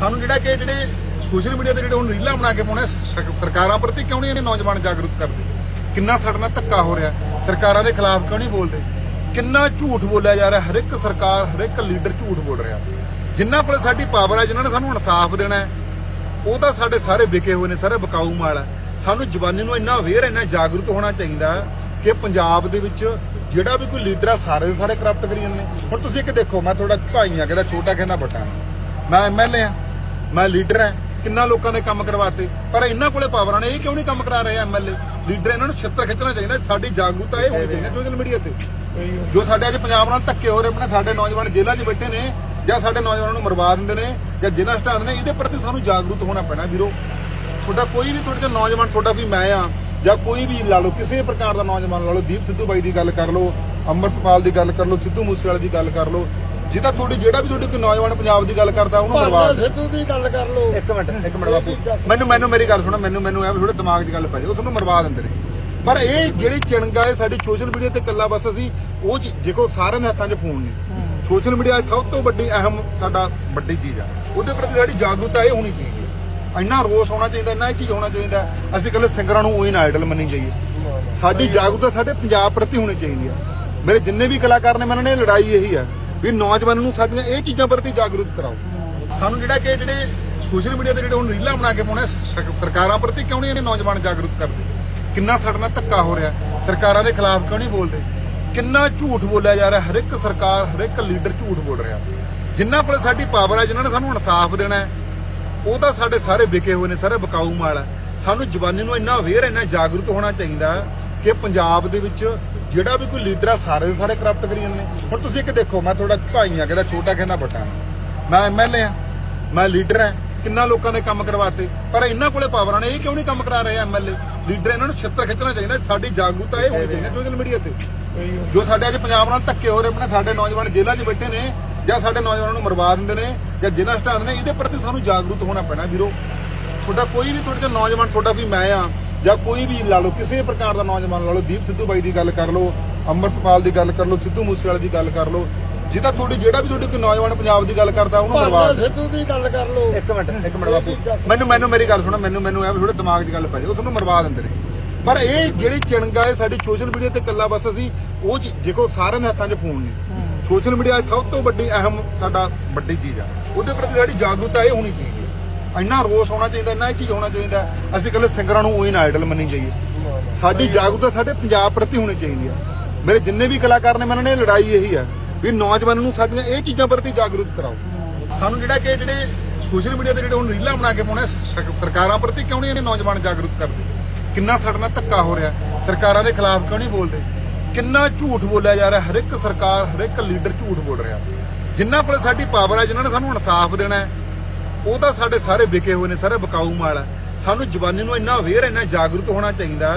ਸਾਨੂੰ ਜਿਹੜਾ ਕਿ ਜਿਹੜੇ ਸੋਸ਼ਲ ਮੀਡੀਆ ਤੇ ਜਿਹੜੇ ਹੁਣ ਰੀਲਾਂ ਬਣਾ ਕੇ ਪਾਉਣੇ ਸਰ- ਸਰਕਾਰਾਂ ਪ੍ਰਤੀ ਕਿਉਂ ਨਹੀਂ ਇਹਨੇ ਨੌਜਵਾਨ ਜਾਗਰੂਕ ਕਰਦੇ? ਕਿੰਨਾ ਸਾਡੇ ਨਾਲ ਧੱਕਾ ਹੋ ਰਿਹਾ? ਸਰਕਾਰਾਂ ਦੇ ਖਿਲਾਫ ਕਿਉਂ ਨਹੀਂ ਬੋਲਦੇ? ਕਿੰਨਾ ਝੂਠ ਬੋਲਿਆ ਜਾ ਰਿਹਾ? ਹਰ ਇੱਕ ਸਰਕਾਰ ਹਰ ਇੱਕ ਲੀਡਰ ਝੂਠ ਬੋਲ ਰਿਹਾ। ਜਿੰਨਾ ਕੋਲ ਸਾਡੀ ਪਾਵਰ ਹੈ, ਜਿਨ੍ਹਾਂ ਨੇ ਸਾਨੂੰ ਇਨਸਾਫ ਦੇਣਾ ਹੈ, ਉਹ ਤਾਂ ਸਾਡੇ ਸਾਰੇ ਵਿਕੇ ਹੋਏ ਨੇ, ਸਾਰੇ ਬਕਾਊ ਮਾਲ ਹੈ। ਸਾਨੂੰ ਜਵਾਨੀ ਨੂੰ ਇੰਨਾ ਅਵੇਅਰ, ਇੰਨਾ ਜਾਗਰੂਕ ਹੋਣਾ ਚਾਹੀਦਾ ਕਿ ਪੰਜਾਬ ਦੇ ਵਿੱਚ ਜਿਹੜਾ ਵੀ ਕੋਈ ਲੀਡਰ ਆ, ਸਾਰੇ ਸਾਰੇ ਕਰਪਟ ਕਰੀ ਜਾਂਦੇ ਨੇ। ਹੁਣ ਤੁਸੀਂ ਇੱਕ ਦੇਖੋ, ਮੈਂ ਤੁਹਾਡਾ ਭਾਈ ਆ, ਕਹਿੰਦਾ ਛੋਟਾ, ਕਹਿੰਦਾ ਵੱਡਾ। ਮੈਂ ਐਮਐਲਏ ਆ। ਮੈਂ ਲੀਡਰ ਆ ਕਿੰਨਾ ਲੋਕਾਂ ਦੇ ਕੰਮ ਕਰਵਾਤੇ ਪਰ ਇਹਨਾਂ ਕੋਲੇ ਪਾਵਰਾਂ ਨੇ ਇਹ ਕਿਉਂ ਨਹੀਂ ਕੰਮ ਕਰਾ ਰਹੇ ਐਮਐਲਏ ਲੀਡਰ ਇਹਨਾਂ ਨੂੰ ਛਿੱਤਰ ਖਿੱਚਣਾ ਚਾਹੀਦਾ ਸਾਡੀ ਜਾਗਰੂਕਤਾ ਇਹ ਹੋਣੀ ਚਾਹੀਦੀ ਸੋਸ਼ਲ ਮੀਡੀਆ ਤੇ। ਜੋ ਸਾਡੇ ਅੱਜ ਪੰਜਾਬ ਨਾਲ ਧੱਕੇ ਹੋ ਰਹੇ ਨੇ ਸਾਡੇ ਨੌਜਵਾਨ ਜੇਲ੍ਹਾਂ 'ਚ ਬੈਠੇ ਨੇ ਜਾਂ ਸਾਡੇ ਨੌਜਵਾਨਾਂ ਨੂੰ ਮਰਵਾ ਦਿੰਦੇ ਨੇ ਜਾਂ ਜੇਲ੍ਹਾਂ ਹਟਾ ਦਿੰਦੇ ਨੇ ਇਹਦੇ ਪ੍ਰਤੀ ਸਾਨੂੰ ਜਾਗਰੂਕ ਹੋਣਾ ਪੈਣਾ ਵੀਰੋ। ਤੁਹਾਡਾ ਕੋਈ ਵੀ ਤੁਹਾਡੇ ਤੇ ਨੌਜਵਾਨ ਤੁਹਾਡਾ ਵੀ ਮੈਂ ਆ ਜਾਂ ਕੋਈ ਵੀ ਲਾ ਲਓ ਕਿਸੇ ਪ੍ਰਕਾਰ ਦਾ ਨੌਜਵਾਨ ਲਾ ਲਓ ਦੀਪ ਸਿੱਧੂ ਬਾਈ ਦੀ ਗੱਲ ਕਰ ਲਓ ਅੰਮ੍ਰਿਤਪਾਲ ਦੀ ਗੱਲ ਕਰ ਲਓ ਸਿੱਧੂ ਮੂਸੇਵਾਲੇ ਦੀ ਗੱਲ ਕਰ ਲਓ ਜਿਹਦਾ ਤੁਹਾਡੀ ਜਿਹੜਾ ਵੀ ਤੁਹਾਡੀ ਕੋਈ ਨੌਜਵਾਨ ਪੰਜਾਬ ਦੀ ਗੱਲ ਕਰਦਾ ਉਹਨੂੰ ਭਾਰਤ ਦਿਓ। ਸਿੱਧੂ ਦੀ ਗੱਲ ਕਰ ਲਓ। ਇੱਕ ਮਿੰਟ ਇੱਕ ਮਿੰਟ ਬਾਪੂ। ਮੈਨੂੰ ਮੈਨੂੰ ਮੇਰੀ ਗੱਲ ਸੁਣੋ ਮੈਨੂੰ ਮੈਨੂੰ ਐ ਥੋੜੇ ਦਿਮਾਗ 'ਚ ਗੱਲ ਪੈ ਉਹ ਤੁਹਾਨੂੰ ਮਰਵਾ ਦਿੰਦੇ ਨੇ। ਪਰ ਇਹ ਜਿਹੜੀ ਚਿਣਗਾ ਹੈ ਸਾਡੀ ਸੋਸ਼ਲ ਮੀਡੀਆ ਤੇ ਕੱਲਾ ਬਸ ਅਸੀਂ ਉਹ ਚੀ- ਦੇਖੋ ਸਾਰਿਆਂ ਦੇ ਹੱਥਾਂ 'ਚ ਫੋਨ ਨੇ। ਸੋਸ਼ਲ ਮੀਡੀਆ ਸਭ ਤੋਂ ਵੱਡੀ ਅਹਿਮ ਸਾਡਾ ਵੱਡੀ ਚੀਜ਼ ਆ। ਉਹਦੇ ਪ੍ਰਤੀ ਸਾਡੀ ਜਾਗਰੂਕਤਾ ਇਹ ਹੋਣੀ ਚਾਹੀਦੀ ਹੈ। ਇੰਨਾ ਰੋਸ ਹੋਣਾ ਚਾਹੀਦਾ ਇੰਨਾ ਇਹ ਚੀਜ਼ ਹੋਣਾ ਚਾਹੀਦਾ ਅਸੀਂ ਕੱਲੇ ਸਿੰਗਰਾਂ ਨੂੰ ਉਹੀ ਨਾ ਆਈਡਲ ਮੰਨੀ ਜਾਈਏ। ਸਾਡੀ ਜਾਗਰੂਕਤਾ ਸਾਡੇ ਪੰਜਾਬ ਪ੍ਰਤੀ ਹੋਣੀ ਚਾਹੀਦੀ ਆ ਮੇਰੇ ਜਿੰਨੇ ਵੀ ਕਲਾਕਾਰ ਨੇ ਮੈਨੂੰ ਨੇ ਲੜਾਈ ਇਹੀ ਆ ਵੀ ਨੌਜਵਾਨਾਂ ਨੂੰ ਸਾਡੀਆਂ ਇਹ ਚੀਜ਼ਾਂ ਪ੍ਰਤੀ ਜਾਗਰੂਕ ਕਰਾਓ। ਸਾਨੂੰ ਜਿਹੜਾ ਕਿ ਜਿਹੜੇ ਸੋਸ਼ਲ ਮੀਡੀਆ ਤੇ ਜਿਹੜੇ ਹੁਣ ਰੀਲਾਂ ਬਣਾ ਕੇ ਪਾਉਣੇ ਸਰਕਾਰਾਂ ਪ੍ਰਤੀ ਕਿਉਂ ਨਹੀਂ ਇਹਨੇ ਨੌਜਵਾਨ ਜਾਗਰੂਕ ਕਰਦੇ? ਕਿੰਨਾ ਸਾਡੇ ਨਾਲ ਧੱਕਾ ਹੋ ਰਿਹਾ? ਸਰਕਾਰਾਂ ਦੇ ਖਿਲਾਫ ਕਿਉਂ ਨਹੀਂ ਬੋਲਦੇ? ਕਿੰਨਾ ਝੂਠ ਬੋਲਿਆ ਜਾ ਰਿਹਾ? ਹਰ ਇੱਕ ਸਰਕਾਰ ਹਰ ਇੱਕ ਲੀਡਰ ਝੂਠ ਬੋਲ ਰਿਹਾ। ਜਿੰਨਾ ਕੋਲ ਸਾਡੀ ਪਾਵਰ ਹੈ ਜਿਨ੍ਹਾਂ ਨੇ ਸਾਨੂੰ ਇਨਸਾਫ ਦੇਣਾ ਹੈ, ਉਹ ਤਾਂ ਸਾਡੇ ਸਾਰੇ ਵਿਕੇ ਹੋਏ ਨੇ, ਸਾਰੇ ਬਕਾਊ ਮਾਲ ਹੈ ਸਾਨੂੰ ਜਵਾਨੀ ਨੂੰ ਇੰਨਾ ਅਵੇਅਰ, ਇੰਨਾ ਜਾਗਰੂਕ ਹੋਣਾ ਚਾਹੀਦਾ। ਕਿ ਪੰਜਾਬ ਦੇ ਵਿੱਚ ਜਿਹੜਾ ਵੀ ਕੋਈ ਲੀਡਰ ਆ, ਸਾਰੇ ਸਾਰੇ ਕਰਪਟ ਕਰੀ ਜਾਂਦੇ ਨੇ। ਹੁਣ ਤੁਸੀਂ ਇੱਕ ਦੇਖੋ, ਮੈਂ ਤੁਹਾਡਾ ਭਾਈ ਆ, ਕਹਿੰਦਾ ਛੋਟਾ, ਕਹਿੰਦਾ ਵੱਡਾ। ਮੈਂ ਐਮਐਲਏ ਆ। ਮੈਂ ਲੀਡਰ ਆ। ਕਿੰਨਾ ਲੋਕਾਂ ਦੇ ਕੰਮ ਕਰਵਾਤੇ। ਪਰ ਇਹਨਾਂ ਕੋਲੇ ਪਾਵਰਾਂ ਨੇ, ਇਹ ਕਿਉਂ ਨਹੀਂ ਕੰਮ ਕਰਾ ਰਹੇ ਐਮਐਲਏ ਲੀਡਰ ਇਹਨਾਂ ਨੂੰ ਛੱਤਰ ਖਿੱਚਣਾ ਚਾਹੀਦਾ, ਸਾਡੀ ਜਾਗਰੂਕਤਾ ਇਹ ਹੋਣੀ ਚਾਹੀਦੀ ਸੋਸ਼ਲ ਮੀਡੀਆ ਤੇ। ਜੋ ਸਾਡੇ ਅੱਜ ਪੰਜਾਬ ਨਾਲ ਧੱਕੇ ਹੋ ਰਹੇ ਨੇ, ਸਾਡੇ ਨੌਜਵਾਨ ਜੇਲ੍ਹਾਂ 'ਚ ਬੈਠੇ ਨੇ, ਜਾਂ ਸਾਡੇ ਨੌਜਵਾਨਾਂ ਨੂੰ ਮਰਵਾ ਦਿੰਦੇ ਨੇ, ਜਾਂ ਜੇਲ੍ਹਾਂ ਹਟਾ ਨੇ, ਇਹਦੇ ਪ੍ਰਤੀ ਸਾਨੂੰ ਜਾਗਰੂਕ ਹੋਣਾ ਪੈਣਾ ਵੀਰੋ। ਤੁਹਾਡਾ ਕੋਈ ਵੀ, ਤੁਹਾਡੇ ਤੇ ਨੌਜਵਾਨ, ਤੁਹਾਡਾ ਵੀ ਮੈਂ ਆ ਜਾਂ ਕੋਈ ਵੀ ਲਾ ਲਓ ਕਿਸੇ ਪ੍ਰਕਾਰ ਦਾ ਨੌਜਵਾਨ ਲਾ ਲਓ ਦੀਪ ਸਿੱਧੂ ਬਾਈ ਦੀ ਗੱਲ ਕਰ ਲਓ ਅੰਮ੍ਰਿਤਪਾਲ ਦੀ ਗੱਲ ਕਰ ਲਓ ਸਿੱਧੂ ਮੂਸੇਵਾਲੇ ਦੀ ਗੱਲ ਕਰ ਲਓ ਜਿਹਦਾ ਤੁਹਾਡੀ ਜਿਹੜਾ ਵੀ ਤੁਹਾਡੀ ਕੋਈ ਨੌਜਵਾਨ ਪੰਜਾਬ ਦੀ ਗੱਲ ਕਰਦਾ ਉਹਨੂੰ ਦਿਓ। ਸਿੱਧੂ ਦੀ ਗੱਲ ਕਰ ਲਓ। ਇੱਕ ਮਿੰਟ ਇੱਕ ਮਿੰਟ ਬਾਪੂ। ਮੈਨੂੰ ਮੈਨੂੰ ਮੇਰੀ ਗੱਲ ਸੁਣੋ ਮੈਨੂੰ ਮੈਨੂੰ ਐ ਵੀ ਥੋੜੇ ਦਿਮਾਗ 'ਚ ਗੱਲ ਪੈ ਉਹ ਤੁਹਾਨੂੰ ਮਰਵਾ ਦਿੰਦੇ ਨੇ। ਪਰ ਇਹ ਜਿਹੜੀ ਚਿਣਗਾ ਹੈ ਸਾਡੀ ਸੋਸ਼ਲ ਮੀਡੀਆ ਤੇ ਕੱਲਾ ਬਸ ਅਸੀਂ ਉਹ ਦੇਖੋ ਸਾਰਿਆਂ ਦੇ ਹੱਥਾਂ 'ਚ ਫੋਨ ਨੇ। ਸੋਸ਼ਲ ਮੀਡੀਆ ਸਭ ਤੋਂ ਵੱਡੀ ਅਹਿਮ ਸਾਡਾ ਵੱਡੀ ਚੀਜ਼ ਆ। ਉਹਦੇ ਪ੍ਰਤੀ ਸਾਡੀ ਜਾਗਰੂਕਤਾ ਇਹ ਹੋਣੀ ਚਾਹੀਦੀ। ਇੰਨਾ ਰੋਸ ਹੋਣਾ ਚਾਹੀਦਾ, ਇੰਨਾ ਇਹ ਚੀਜ਼ ਹੋਣਾ ਚਾਹੀਦਾ, ਅਸੀਂ ਕੱਲੇ ਸਿੰਗਰਾਂ ਨੂੰ ਉਹੀ ਨਾ ਆਈਡਲ ਮੰਨੀ ਜਾਈਏ। ਸਾਡੀ ਜਾਗਰੂਕਤਾ ਸਾਡੇ ਪੰਜਾਬ ਪ੍ਰਤੀ ਹੋਣੀ ਚਾਹੀਦੀ ਆ। ਮੇਰੇ ਜਿੰਨੇ ਵੀ ਕਲਾਕਾਰ ਨੇ ਮੈਨੂੰ ਨੇ ਲੜਾਈ ਇਹੀ ਆ ਵੀ ਨੌਜਵਾਨਾਂ ਨੂੰ ਸਾਡੀਆਂ ਇਹ ਚੀਜ਼ਾਂ ਪ੍ਰਤੀ ਜਾਗਰੂਕ ਕਰਾਓ। ਸਾਨੂੰ ਜਿਹੜਾ ਕਿ ਜਿਹੜੇ ਸੋਸ਼ਲ ਮੀਡੀਆ ਤੇ ਜਿਹੜੇ ਹੁਣ ਰੀਲਾਂ ਬਣਾ ਕੇ ਪਾਉਣੇ ਸਰਕਾਰਾਂ ਪ੍ਰਤੀ ਕਿਉਂ ਨਹੀਂ ਇਹਨੇ ਨੌਜਵਾਨ ਜਾਗਰੂਕ ਕਰਦੇ? ਕਿੰਨਾ ਸਾਡੇ ਨਾਲ ਧੱਕਾ ਹੋ ਰਿਹਾ? ਸਰਕਾਰਾਂ ਦੇ ਖਿਲਾਫ ਕਿਉਂ ਨਹੀਂ ਬੋਲਦੇ? ਕਿੰਨਾ ਝੂਠ ਬੋਲਿਆ ਜਾ ਰਿਹਾ? ਹਰ ਇੱਕ ਸਰਕਾਰ, ਹਰ ਇੱਕ ਲੀਡਰ ਝੂਠ ਬੋਲ ਰਿਹਾ। ਜਿੰਨਾ ਕੋਲ ਸਾਡੀ ਪਾਵਰ ਹੈ ਜਿਨ੍ਹਾਂ ਨੇ ਸਾਨੂੰ ਇਨਸਾਫ ਦੇਣਾ ਹੈ ਉਹ ਤਾਂ ਸਾਡੇ ਸਾਰੇ ਵਿਕੇ ਹੋਏ ਨੇ, ਸਾਰੇ ਬਕਾਊ ਮਾਲ ਹੈ ਸਾਨੂੰ ਜਵਾਨੀ ਨੂੰ ਇੰਨਾ ਅਵੇਅਰ, ਇੰਨਾ ਜਾਗਰੂਕ ਹੋਣਾ ਚਾਹੀਦਾ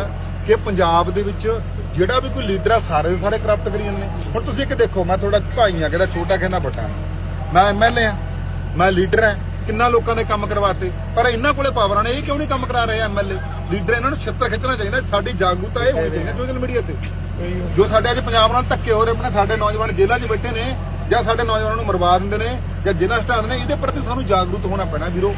ਕਿ ਪੰਜਾਬ ਦੇ ਵਿੱਚ ਜਿਹੜਾ ਵੀ ਕੋਈ ਲੀਡਰ ਆ, ਸਾਰੇ ਸਾਰੇ ਕਰਪਟ ਕਰੀ ਜਾਂਦੇ ਨੇ। ਹੁਣ ਤੁਸੀਂ ਇੱਕ ਦੇਖੋ, ਮੈਂ ਤੁਹਾਡਾ ਭਾਈ ਆ, ਕਹਿੰਦਾ ਛੋਟਾ, ਕਹਿੰਦਾ ਵੱਡਾ। ਮੈਂ ਐਮਐਲਏ ਆ, ਮੈਂ ਲੀਡਰ ਆ, ਕਿੰਨਾ ਲੋਕਾਂ ਦੇ ਕੰਮ ਕਰਵਾਤੇ। ਪਰ ਇਹਨਾਂ ਕੋਲੇ ਪਾਵਰਾਂ ਨੇ ਇਹ ਕਿਉਂ ਨਹੀਂ ਕੰਮ ਕਰਾ ਰਹੇ ਐਮਐਲਏ ਲੀਡਰ ਇਹਨਾਂ ਨੂੰ ਛੱਤਰ ਖਿੱਚਣਾ ਚਾਹੀਦਾ, ਸਾਡੀ ਜਾਗਰੂਕਤਾ ਇਹ ਹੋਣੀ ਚਾਹੀਦੀ ਸੋਸ਼ਲ ਮੀਡੀਆ ਤੇ। ਜੋ ਸਾਡੇ ਅੱਜ ਪੰਜਾਬ ਨਾਲ ਧੱਕੇ ਹੋ ਰਹੇ ਨੇ, ਸਾਡੇ ਨੌਜਵਾਨ ਜੇਲ੍ਹਾਂ 'ਚ ਬੈਠੇ ਨੇ ਜਾਂ ਸਾਡੇ ਨੌਜਵਾਨਾਂ ਨੂੰ ਮਰਵਾ ਦਿੰਦੇ ਨੇ ਜਾਂ ਹਟਾ ਦਿੰਦੇ ਨੇ ਇਹਦੇ ਪ੍ਰਤੀ ਸਾਨੂੰ ਜਾਗਰੂਕ ਹੋਣਾ ਪੈਣਾ ਵੀਰੋ।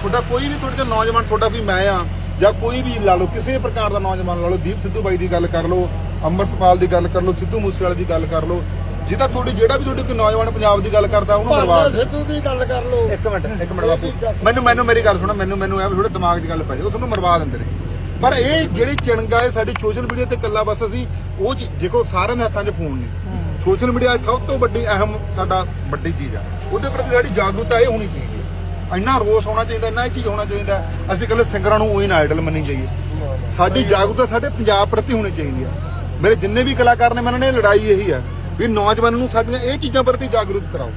ਤੁਹਾਡਾ ਕੋਈ ਵੀ ਤੁਹਾਡੇ ਤੇ ਨੌਜਵਾਨ ਤੁਹਾਡਾ ਵੀ ਮੈਂ ਆ ਜਾਂ ਕੋਈ ਵੀ ਲਾ ਲਓ ਕਿਸੇ ਪ੍ਰਕਾਰ ਦਾ ਨੌਜਵਾਨ ਲਾ ਲਓ ਦੀਪ ਸਿੱਧੂ ਬਾਈ ਦੀ ਗੱਲ ਕਰ ਲਓ ਅੰਮ੍ਰਿਤਪਾਲ ਦੀ ਗੱਲ ਕਰ ਲਓ ਸਿੱਧੂ ਮੂਸੇਵਾਲੇ ਦੀ ਗੱਲ ਕਰ ਲਓ ਜਿਹਦਾ ਤੁਹਾਡੀ ਜਿਹੜਾ ਵੀ ਤੁਹਾਡੀ ਕੋਈ ਨੌਜਵਾਨ ਪੰਜਾਬ ਦੀ ਗੱਲ ਕਰਦਾ ਉਹਨੂੰ ਮਰਵਾ। ਸਿੱਧੂ ਦੀ ਗੱਲ ਕਰ ਲਓ। ਇੱਕ ਮਿੰਟ ਇੱਕ ਮਿੰਟ ਬਾਪੂ। ਮੈਨੂੰ ਮੈਨੂੰ ਮੇਰੀ ਗੱਲ ਸੁਣੋ ਮੈਨੂੰ ਮੈਨੂੰ ਐ ਵੀ ਥੋੜੇ ਦਿਮਾਗ 'ਚ ਗੱਲ ਪੈ ਉਹ ਤੁਹਾਨੂੰ ਮਰਵਾ ਦਿੰਦੇ ਨੇ। ਪਰ ਇਹ ਜਿਹੜੀ ਚਿਣਗਾ ਹੈ ਸਾਡੀ ਸੋਸ਼ਲ ਮੀਡੀਆ ਤੇ ਕੱਲਾ ਬਸ ਅਸੀਂ ਉਹ ਦੇਖੋ ਸਾਰਿਆਂ ਦੇ ਹੱਥਾਂ 'ਚ ਫੋਨ ਨੇ। ਸੋਸ਼ਲ ਮੀਡੀਆ ਸਭ ਤੋਂ ਵੱਡੀ ਅਹਿਮ ਸਾਡਾ ਵੱਡੀ ਚੀਜ਼ ਆ। ਉਹਦੇ ਪ੍ਰਤੀ ਸਾਡੀ ਜਾਗਰੂਕਤਾ ਇਹ ਹੋਣੀ ਚਾਹੀਦੀ ਹੈ। ਇੰਨਾ ਰੋਸ ਹੋਣਾ ਚਾਹੀਦਾ, ਇੰਨਾ ਇਹ ਚੀਜ਼ ਹੋਣਾ ਚਾਹੀਦਾ, ਅਸੀਂ ਕੱਲੇ ਸਿੰਗਰਾਂ ਨੂੰ ਉਹੀ ਨਾ ਆਈਡਲ ਮੰਨੀ ਜਾਈਏ। ਸਾਡੀ ਜਾਗਰੂਕਤਾ ਸਾਡੇ ਪੰਜਾਬ ਪ੍ਰਤੀ ਹੋਣੀ ਚਾਹੀਦੀ ਆ ਮੇਰੇ ਜਿੰਨੇ ਵੀ ਕਲਾਕਾਰ ਨੇ ਮੈਨੂੰ ਨੇ ਲੜਾਈ ਇਹੀ ਆ ਵੀ ਨੌਜਵਾਨਾਂ ਨੂੰ ਸਾਡੀਆਂ ਇਹ ਚੀਜ਼ਾਂ ਪ੍ਰਤੀ ਜਾਗਰੂਕ ਕਰਾਓ।